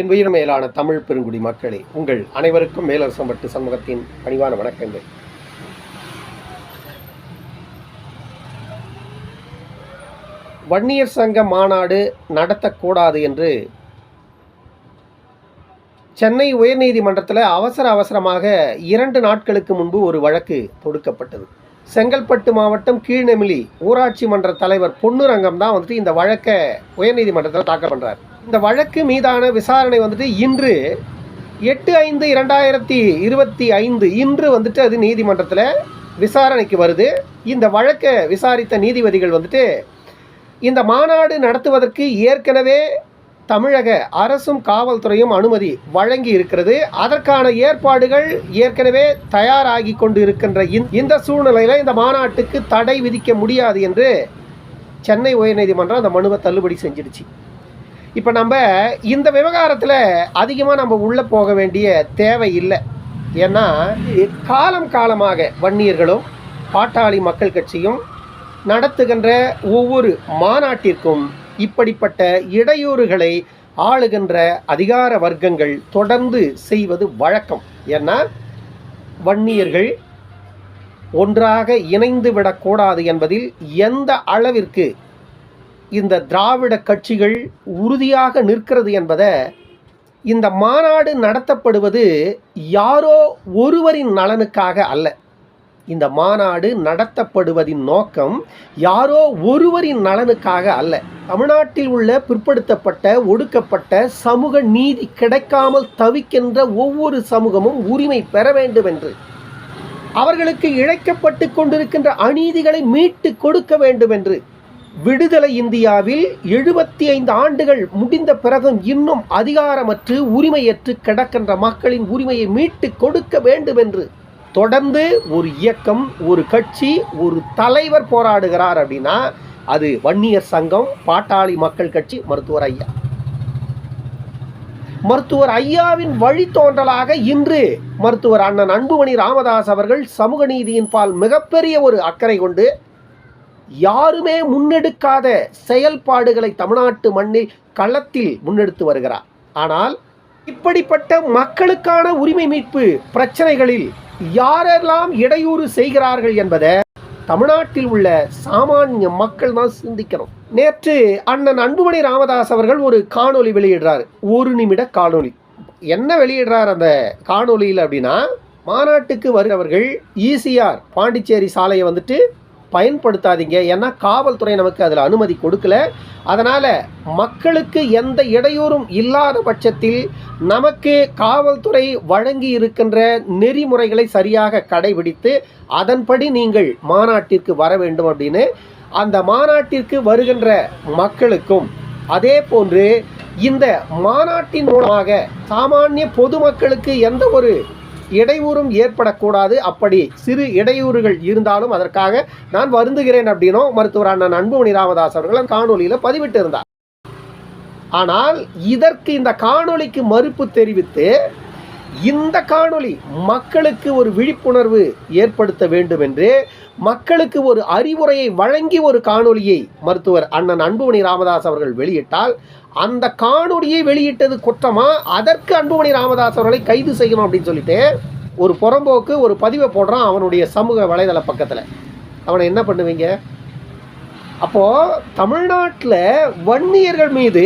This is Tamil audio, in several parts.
என் உயிர் மேலான தமிழ் பெருங்குடி மக்களே உங்கள் அனைவருக்கும் மேலரசம்பட்டு சமூகத்தின் பணிவான வணக்கங்கள். வன்னியர் சங்க மாநாடு நடத்தக்கூடாது என்று சென்னை உயர்நீதிமன்றத்தில் அவசர அவசரமாக இரண்டு நாட்களுக்கு முன்பு ஒரு வழக்கு தொடுக்கப்பட்டது. செங்கல்பட்டு மாவட்டம் கீழ்நெமிலி ஊராட்சி மன்ற தலைவர் பொன்னுரங்கம் தான் வந்துட்டு இந்த வழக்கை உயர்நீதிமன்றத்தில் தாக்கல் பண்ணுறார் இந்த வழக்கு மீதான விசாரணை வந்துட்டு இன்று எட்டு ஐந்து இரண்டாயிரத்தி இருபத்தி ஐந்து இன்று வந்துட்டு அது நீதிமன்றத்தில் விசாரணைக்கு வருது. இந்த வழக்கை விசாரித்த நீதிபதிகள் வந்துட்டு இந்த மாநாடு நடத்துவதற்கு ஏற்கனவே தமிழக அரசும் காவல்துறையும் அனுமதி வழங்கி இருக்கிறது. அதற்கான ஏற்பாடுகள் ஏற்கனவே தயாராகி கொண்டு இருக்கின்ற இந்த- இந்த சூழ்நிலையில் இந்த மாநாட்டுக்கு தடை விதிக்க முடியாது என்று சென்னை உயர்நீதிமன்றம் அந்த மனுவை தள்ளுபடி செஞ்சிடுச்சு. இப்போ நம்ம இந்த விவகாரத்தில் அதிகமாக நம்ம உள்ளே போக வேண்டிய தேவை இல்லை. ஏன்னா காலம் காலமாக வன்னியர்களும் பாட்டாளி மக்கள் கட்சியும் நடத்துகின்ற ஒவ்வொரு மாநாட்டிற்கும் இப்படிப்பட்ட இடையூறுகளை ஆளுகின்ற அதிகார வர்க்கங்கள் தொடர்ந்து செய்வது வழக்கம். ஏன்னா வன்னியர்கள் ஒன்றாக இணைந்து விடக்கூடாது என்பதில் எந்த அளவிற்கு இந்த திராவிட கட்சிகள் உறுதியாக நிற்கிறது என்பதை இந்த மாநாடு நடத்தப்படுவது யாரோ ஒருவரின் நலனுக்காக அல்ல. இந்த மாநாடு நடத்தப்படுவதின் நோக்கம் யாரோ ஒருவரின் நலனுக்காக அல்ல. தமிழ்நாட்டில் உள்ள பிற்படுத்தப்பட்ட ஒடுக்கப்பட்ட சமூக நீதி கிடைக்காமல் தவிக்கின்ற ஒவ்வொரு சமூகமும் உரிமை பெற வேண்டும் என்று அவர்களுக்கு இழைக்கப்பட்டு கொண்டிருக்கின்ற அநீதிகளை மீட்டு கொடுக்க வேண்டும் என்று விடுதலை இந்தியாவில் எழுபத்தி ஐந்து ஆண்டுகள் முடிந்த பிறகும் இன்னும் அதிகாரமற்று உரிமையற்று கிடக்கின்ற மக்களின் உரிமையை மீட்டு கொடுக்க வேண்டும் என்று தொடர்ந்து ஒரு இயக்கம் ஒரு கட்சி ஒரு தலைவர் போராடுகிறார் அப்படின்னா அது வன்னியர் சங்கம் பாட்டாளி மக்கள் கட்சி மருத்துவர் ஐயா. மருத்துவர் ஐயாவின் வழித்தோன்றலாக இன்று மருத்துவர் அண்ணன் அன்புமணி ராமதாஸ் அவர்கள் சமூக நீதியின் பால் மிகப்பெரிய ஒரு அக்கறை கொண்டு யாருமே முன்னெடுக்காத செயல்பாடுகளை தமிழ்நாட்டு மண்ணில் களத்தில் முன்னெடுத்து வருகிறார். ஆனால் இப்படிப்பட்ட மக்களுக்கான உரிமை மீட்பு பிரச்சனைகளில் யாரெல்லாம் இடையூறு செய்கிறார்கள் என்பதை தமிழ்நாட்டில் உள்ள சாமானிய மக்கள் தான் சிந்திக்கணும். நேற்று அண்ணன் அன்புமணி ராமதாஸ் அவர்கள் ஒரு காணொளி வெளியிடுறார். ஒரு நிமிட காணொளி. என்ன வெளியிடுறார் அந்த காணொளியில் அப்படின்னா மாநாட்டுக்கு வருகிறவர்கள் ஈசிஆர் பாண்டிச்சேரி சாலையை வந்துட்டு பயன்படுத்தாதீங்க. ஏன்னா காவல்துறை நமக்கு அதில் அனுமதி கொடுக்கல. அதனால் மக்களுக்கு எந்த இடையூறும் இல்லாத பட்சத்தில் நமக்கு காவல்துறை வழங்கி இருக்கின்ற நெறிமுறைகளை சரியாக கடைபிடித்து அதன்படி நீங்கள் மாநாட்டிற்கு வர வேண்டும் அப்படின்னு அந்த மாநாட்டிற்கு வருகின்ற மக்களுக்கும் அதே போன்று இந்த மாநாட்டின் மூலமாக சாமானிய பொதுமக்களுக்கு எந்த ஒரு இடையூறும் ஏற்படக்கூடாது. அப்படி சிறு இடையூறுகள் இருந்தாலும் அதற்காக நான் வருந்துகிறேன் அப்படின்னும் மருத்துவர் அண்ணன் அன்புமணி ராமதாஸ் அவர்கள் காணொலியில் பதிவிட்டு இருந்தார் ஆனால் இதற்கு இந்த காணொலிக்கு மறுப்பு தெரிவித்து இந்த காணொளி மக்களுக்கு ஒரு விழிப்புணர்வு ஏற்படுத்த வேண்டும் என்று மக்களுக்கு ஒரு அறிவுரையை வழங்கி ஒரு காணொளியை மருத்துவர் அண்ணன் அன்புமணி ராமதாஸ் அவர்கள் வெளியிட்டால் அந்த காணொளியை வெளியிட்டது குற்றமா? அதற்கு அன்புமணி ராமதாஸ் அவர்களை கைது செய்யணும் அப்படின்னு சொல்லிட்டு ஒரு புறம்போக்கு ஒரு பதிவை போடுறான் அவனுடைய சமூக வலைதள பக்கத்தில். அவனை என்ன பண்ணுவீங்க? அப்போது தமிழ்நாட்டில் வன்னியர்கள் மீது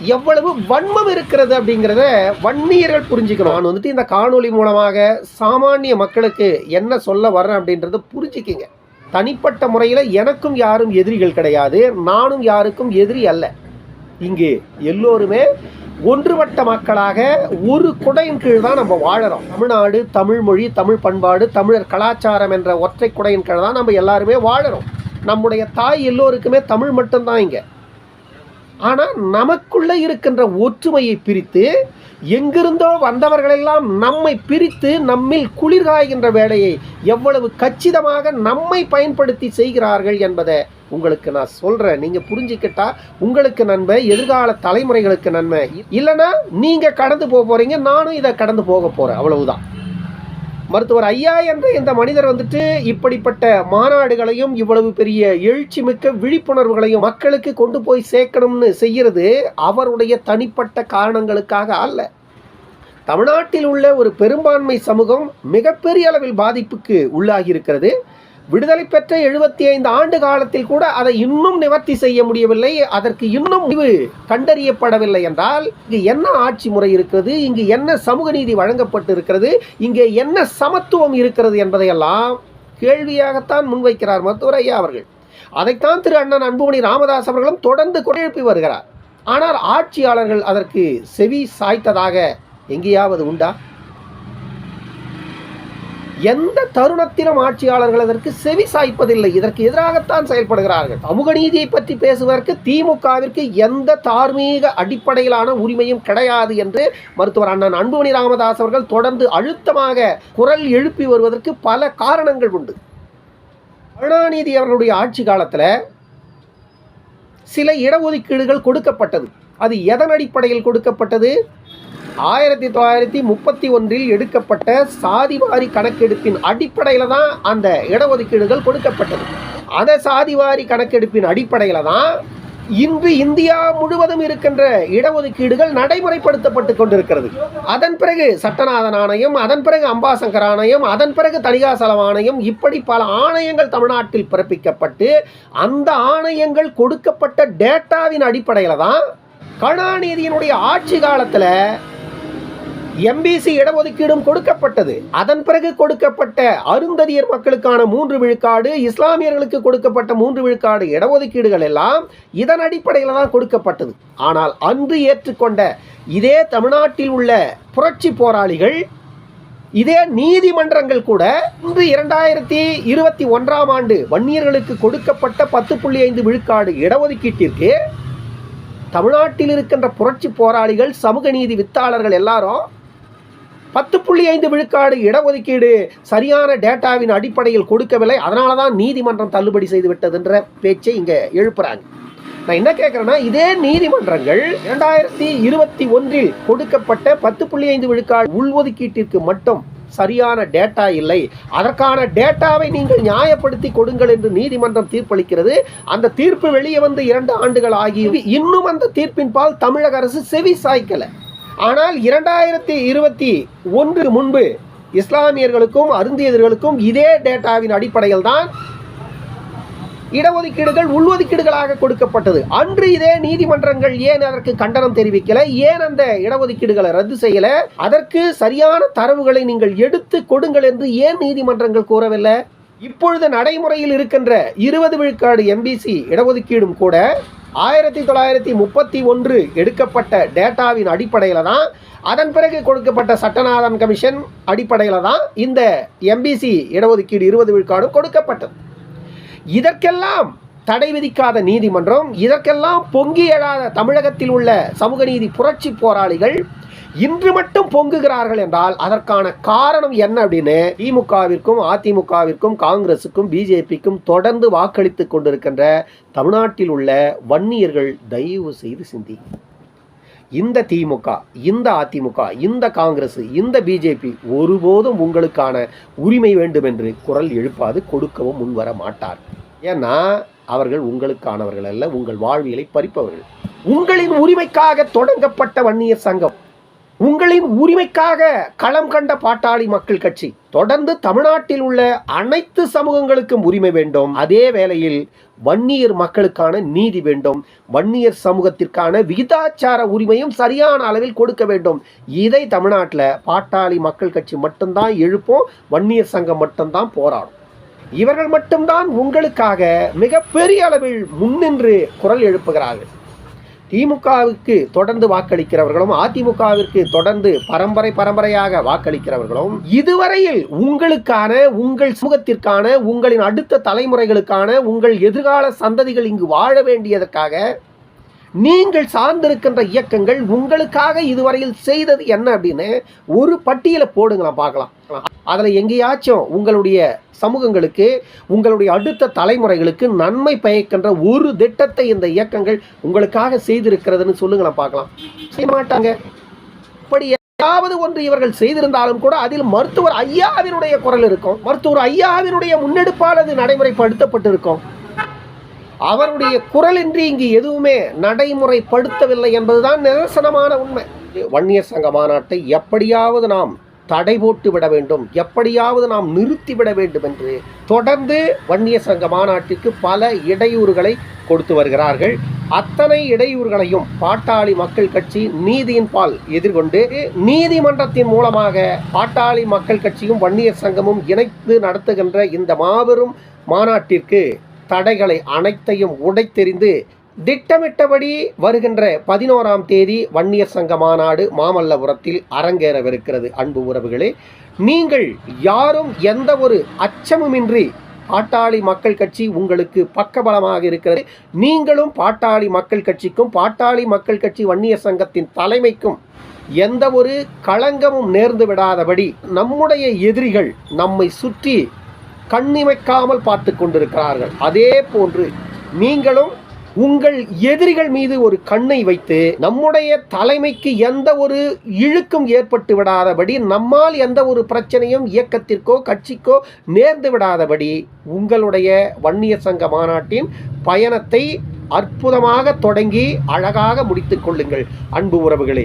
எவ்வளவு வன்மம் இருக்கிறது அப்படிங்கிறத வன்னியர்கள் புரிஞ்சுக்கணும். நான் வந்துட்டு இந்த காணொலி மூலமாக சாமானிய மக்களுக்கு என்ன சொல்ல வர்றேன் அப்படின்றத புரிஞ்சுக்கிங்க. தனிப்பட்ட முறையில் எனக்கும் யாரும் எதிரிகள் கிடையாது. நானும் யாருக்கும் எதிரி அல்ல. இங்கு எல்லோருமே ஒன்றுபட்ட மக்களாக ஒரு குடையின் கீழ் தான் நம்ம வாழறோம். தமிழ்நாடு தமிழ் மொழி தமிழ் பண்பாடு தமிழர் கலாச்சாரம் என்ற ஒற்றை குடையின் கீழ் தான் நம்ம எல்லாருமே வாழறோம். நம்முடைய தாய் எல்லோருக்குமே தமிழ் மட்டும்தான் இங்கே. ஆனால் நமக்குள்ளே இருக்கின்ற ஒற்றுமையை பிரித்து எங்கிருந்தோ வந்தவர்களெல்லாம் நம்மை பிரித்து நம்மில் குளிர்காய்கின்ற வேலையை எவ்வளவு கச்சிதமாக நம்மை பயன்படுத்தி செய்கிறார்கள் என்பதை உங்களுக்கு நான் சொல்கிறேன் நீங்கள் புரிஞ்சுக்கிட்டா உங்களுக்கு நன்மை எதிர்கால தலைமுறைகளுக்கு நன்மை இல்லைன்னா நீங்கள் கடந்து போக போகிறீங்க நானும் இதை கடந்து போக போகிறேன் அவ்வளவுதான். மருத்துவர் ஐயா என்ற இந்த மனிதர் வந்துட்டு இப்படிப்பட்ட மாநாடுகளையும் இவ்வளவு பெரிய எழுச்சி மிக்க விழிப்புணர்வுகளையும் மக்களுக்கு கொண்டு போய் சேர்க்கணும்னு செய்யறது அவருடைய தனிப்பட்ட காரணங்களுக்காக அல்ல. தமிழ்நாட்டில் உள்ள ஒரு பெரும்பான்மை சமூகம் மிகப்பெரிய அளவில் பாதிப்புக்கு உள்ளாகி இருக்கிறது விடுதலை பெற்ற எழுபத்தி ஐந்து ஆண்டு காலத்தில் கூட அதை இன்னும் நிவர்த்தி செய்ய முடியவில்லை. அதற்கு இன்னும் முடிவு கண்டறியப்படவில்லை என்றால் இங்கு என்ன ஆட்சி முறை இருக்கிறது? இங்கு என்ன சமூக நீதி வழங்கப்பட்டு இருக்கிறது இங்கே என்ன சமத்துவம் இருக்கிறது என்பதையெல்லாம் கேள்வியாகத்தான் முன்வைக்கிறார் மருத்துவர் ஐயா அவர்கள். அதைத்தான் திரு அண்ணன் அன்புமணி ராமதாஸ் அவர்களும் தொடர்ந்து குறையெழுப்பி வருகிறார். ஆனால் ஆட்சியாளர்கள் அதற்கு செவி சாய்த்ததாக எங்கேயாவது உண்டா? எந்த தருணத்திலும் ஆட்சியாளர்கள் அதற்கு செவி சாய்ப்பதில்லை. இதற்கு எதிராகத்தான் செயல்படுகிறார்கள். சமூக நீதியை பற்றி பேசுவதற்கு திமுகவிற்கு எந்த தார்மீக அடிப்படையிலான உரிமையும் கிடையாது என்று மருத்துவர் அண்ணன் அன்புமணி ராமதாஸ் அவர்கள் தொடர்ந்து அழுத்தமாக குரல் எழுப்பி வருவதற்கு பல காரணங்கள் உண்டு. கருணாநிதி அவர்களுடைய ஆட்சி காலத்தில் சில இடஒதுக்கீடுகள் கொடுக்கப்பட்டது. அது எதன் அடிப்படையில் கொடுக்கப்பட்டது? ஆயிரத்தி தொள்ளாயிரத்தி முப்பத்தி ஒன்றில் எடுக்கப்பட்ட சாதிவாரி கணக்கெடுப்பின் அடிப்படையில் தான் அந்த இடஒதுக்கீடுகள் கொடுக்கப்பட்டது. அந்த சாதிவாரி கணக்கெடுப்பின் அடிப்படையில் தான் இன்று இந்தியா முழுவதும் இருக்கின்ற இடஒதுக்கீடுகள் நடைமுறைப்படுத்தப்பட்டு கொண்டிருக்கிறது. அதன் பிறகு சட்டநாதன் ஆணையம் அதன் பிறகு அம்பாசங்கர் ஆணையம் அதன் பிறகு தனிகாசலம் ஆணையம் இப்படி பல ஆணையங்கள் தமிழ்நாட்டில் பிறப்பிக்கப்பட்டு அந்த ஆணையங்கள் கொடுக்கப்பட்ட டேட்டாவின் அடிப்படையில் தான் கருணாநிதியினுடைய ஆட்சி காலத்தில் எம்பிசி இடஒதுக்கீடும் கொடுக்கப்பட்டது. அதன் பிறகு கொடுக்கப்பட்ட அருந்ததியர் மக்களுக்கான மூன்று விழுக்காடு இஸ்லாமியர்களுக்கு கொடுக்கப்பட்ட மூன்று விழுக்காடு இடஒதுக்கீடுகள் எல்லாம் இதன் அடிப்படையில் தான் கொடுக்கப்பட்டது. ஆனால் அன்று ஏற்றுக்கொண்ட இதே தமிழ்நாட்டில் உள்ள புரட்சி போராளிகள் இதே நீதிமன்றங்கள் கூட இன்று இரண்டாயிரத்தி இருபத்தி ஒன்றாம் ஆண்டு வன்னியர்களுக்கு கொடுக்கப்பட்ட பத்து புள்ளி ஐந்து விழுக்காடு இடஒதுக்கீட்டிற்கு தமிழ்நாட்டில் இருக்கின்ற புரட்சி போராளிகள் சமூக நீதி வித்தாளர்கள் எல்லாரும் பத்து புள்ளி ஐந்து விழுக்காடு இடஒதுக்கீடு சரியான டேட்டாவின் அடிப்படையில் கொடுக்கவில்லை. அதனால தான் நீதிமன்றம் தள்ளுபடி செய்து விட்டதுன்ற பேச்சை இங்கே எழுப்புறாங்க. நான் என்ன கேட்குறேன்னா இதே நீதிமன்றங்கள் இரண்டாயிரத்தி இருபத்தி ஒன்றில் கொடுக்கப்பட்ட பத்து புள்ளி ஐந்து விழுக்காடு உள்ஒதுக்கீட்டிற்கு மட்டும் சரியான டேட்டா இல்லை. அதற்கான டேட்டாவை நீங்கள் நியாயப்படுத்தி கொடுங்கள் என்று நீதிமன்றம் தீர்ப்பளிக்கிறது. அந்த தீர்ப்பு வெளியே வந்து இரண்டு ஆண்டுகள் ஆகியவை இன்னும் அந்த தீர்ப்பின் பால் தமிழக அரசு செவி சாய்க்கலை. ஆனால் இரண்டாயிரத்தி இருபத்தி ஒன்று முன்பு இஸ்லாமியர்களுக்கும் அருந்தியர்களுக்கும் இதே டேட்டாவின் அடிப்படையில் தான் இடஒதுக்கீடுகள் உள்ஒதுக்கீடுகளாக கொடுக்கப்பட்டது. அன்று இதே நீதிமன்றங்கள் ஏன் அதற்கு கண்டனம் தெரிவிக்கல? ஏன் அந்த இடஒதுக்கீடுகளை ரத்து செய்யல? அதற்கு சரியான தரவுகளை நீங்கள் எடுத்து கொடுங்கள் என்று ஏன் நீதிமன்றங்கள் கூறவில்லை? இப்பொழுது நடைமுறையில் இருக்கின்ற இருபது விழுக்காடு எம்பிசி இடஒதுக்கீடும் கூட ஆயிரத்தி தொள்ளாயிரத்தி முப்பத்தி ஒன்று எடுக்கப்பட்ட டேட்டாவின் அடிப்படையில் தான் அதன் பிறகு கொடுக்கப்பட்ட சட்டநாதன் கமிஷன் அடிப்படையில் தான் இந்த எம்பிசி இடஒதுக்கீடு இருபது விழுக்காடும் கொடுக்கப்பட்டது. இதற்கெல்லாம் தடை விதிக்காத நீதிமன்றம் இதற்கெல்லாம் பொங்கி எழாத தமிழகத்தில் உள்ள சமூக நீதி புரட்சி போராளிகள் இன்று மட்டும் பொங்குகிறார்கள் என்றால் அதற்கான காரணம் என்ன அப்படின்னு திமுகவிற்கும் அதிமுகவிற்கும் காங்கிரசுக்கும் பிஜேபிக்கும் தொடர்ந்து வாக்களித்துக் கொண்டிருக்கின்ற தமிழ்நாட்டில் உள்ள வன்னியர்கள் தயவு செய்து சிந்தி இந்த திமுக இந்த அதிமுக இந்த காங்கிரஸ் இந்த பிஜேபி ஒருபோதும் உங்களுக்கான உரிமை வேண்டும் என்று குரல் எழுப்பாது கொடுக்கவும் முன்வர மாட்டார். ஏன்னா அவர்கள் உங்களுக்கானவர்கள் அல்ல உங்கள் வாழ்வியலை பறிப்பவர்கள். உங்களின் உரிமைக்காக தொடங்கப்பட்ட வன்னியர் சங்கம். உங்களின் உரிமைக்காக களம் கண்ட பாட்டாளி மக்கள் கட்சி. தொடர்ந்து தமிழ்நாட்டில் உள்ள அனைத்து சமூகங்களுக்கும் உரிமை வேண்டும். அதே வேளையில் வன்னியர் மக்களுக்கான நீதி வேண்டும். வன்னியர் சமூகத்திற்கான விகிதாச்சார உரிமையும் சரியான அளவில் கொடுக்க வேண்டும். இதை தமிழ்நாட்டில் பாட்டாளி மக்கள் கட்சி மட்டும்தான் எழுப்போம். வன்னியர் சங்கம் மட்டும்தான் போராடும். இவர்கள் மட்டும்தான் உங்களுக்காக மிகப்பெரிய அளவில் முன்னின்று குரல் எழுப்புகிறார்கள். திமுகவுக்கு தொடர்ந்து வாக்களிக்கிறவர்களும் அதிமுகவிற்கு தொடர்ந்து பரம்பரை பரம்பரையாக வாக்களிக்கிறவர்களும் இதுவரையில் உங்களுக்கான உங்கள் சமூகத்திற்கான உங்களின் அடுத்த தலைமுறைகளுக்கான உங்கள் எதிர்கால சந்ததிகள் இங்கு வாழ வேண்டியதற்காக நீங்கள் சார்ந்திருக்கின்ற இயக்கங்கள் உங்களுக்காக இதுவரையில் செய்தது என்ன அப்படின்னு ஒரு பட்டியலை போடுங்களேன் பார்க்கலாம். அதில் எங்கேயாச்சும் உங்களுடைய சமூகங்களுக்கு உங்களுடைய அடுத்த தலைமுறைகளுக்கு நன்மை பயக்கின்ற ஒரு திட்டத்தை இந்த இயக்கங்கள் உங்களுக்காக செய்திருக்கிறதுன்னு சொல்லுங்களேன் பார்க்கலாம். செய்ய மாட்டாங்க. இப்படி ஏதாவது ஒன்று இவர்கள் செய்திருந்தாலும் கூட அதில் மருத்துவர் ஐயாவினுடைய குரல் இருக்கும். மருத்துவர் ஐயாவினுடைய முன்னெடுப்பால் அது நடைமுறைப்படுத்தப்பட்டிருக்கும். அவருடைய குரலின்றி இங்கு எதுவுமே நடைமுறைப்படுத்தவில்லை என்பதுதான் நிதர்சனமான உண்மை. வன்னியர் சங்க மாநாட்டை எப்படியாவது நாம் தடை போட்டு விட வேண்டும் எப்படியாவது நாம் நிறுத்திவிட வேண்டும் என்று தொடர்ந்து வன்னியர் சங்க மாநாட்டிற்கு பல இடையூறுகளை கொடுத்து வருகிறார்கள். அத்தனை இடையூறுகளையும் பாட்டாளி மக்கள் கட்சி நீதியின் பால் எதிர்கொண்டு நீதிமன்றத்தின் மூலமாக பாட்டாளி மக்கள் கட்சியும் வன்னியர் சங்கமும் இணைத்து நடத்துகின்ற இந்த மாபெரும் மாநாட்டிற்கு தடைகளை அனைத்தையும் உடைத்தெறிந்து திட்டமிட்டபடி வருகின்ற பதினோராம் தேதி வன்னியர் சங்க மாநாடு மாமல்லபுரத்தில் அரங்கேறவிருக்கிறது. அன்பு உறவுகளே நீங்கள் யாரும் எந்த ஒரு அச்சமுமின்றி பாட்டாளி மக்கள் கட்சி உங்களுக்கு பக்கபலமாக இருக்கிறது. நீங்களும் பாட்டாளி மக்கள் கட்சிக்கும் பாட்டாளி மக்கள் கட்சி வன்னியர் சங்கத்தின் தலைமைக்கும் எந்த ஒரு களங்கமும் நேர்ந்து விடாதபடி நம்முடைய எதிரிகள் நம்மை சுற்றி கண்ணிமைக்காமல் பார்த்து கொண்டிருக்கிறார்கள். அதே போன்று நீங்களும் உங்கள் எதிரிகள் மீது ஒரு கண்ணை வைத்து நம்முடைய தலைமைக்கு எந்த ஒரு இழுக்கும் ஏற்பட்டு விடாதபடி நம்மால் எந்த ஒரு பிரச்சனையும் இயக்கத்திற்கோ கட்சிக்கோ நேர்ந்து விடாதபடி உங்களுடைய வன்னியர் சங்க மாநாட்டின் பயணத்தை அற்புதமாக தொடங்கி அழகாக முடித்துக் கொள்ளுங்கள். அன்பு உறவுகளே.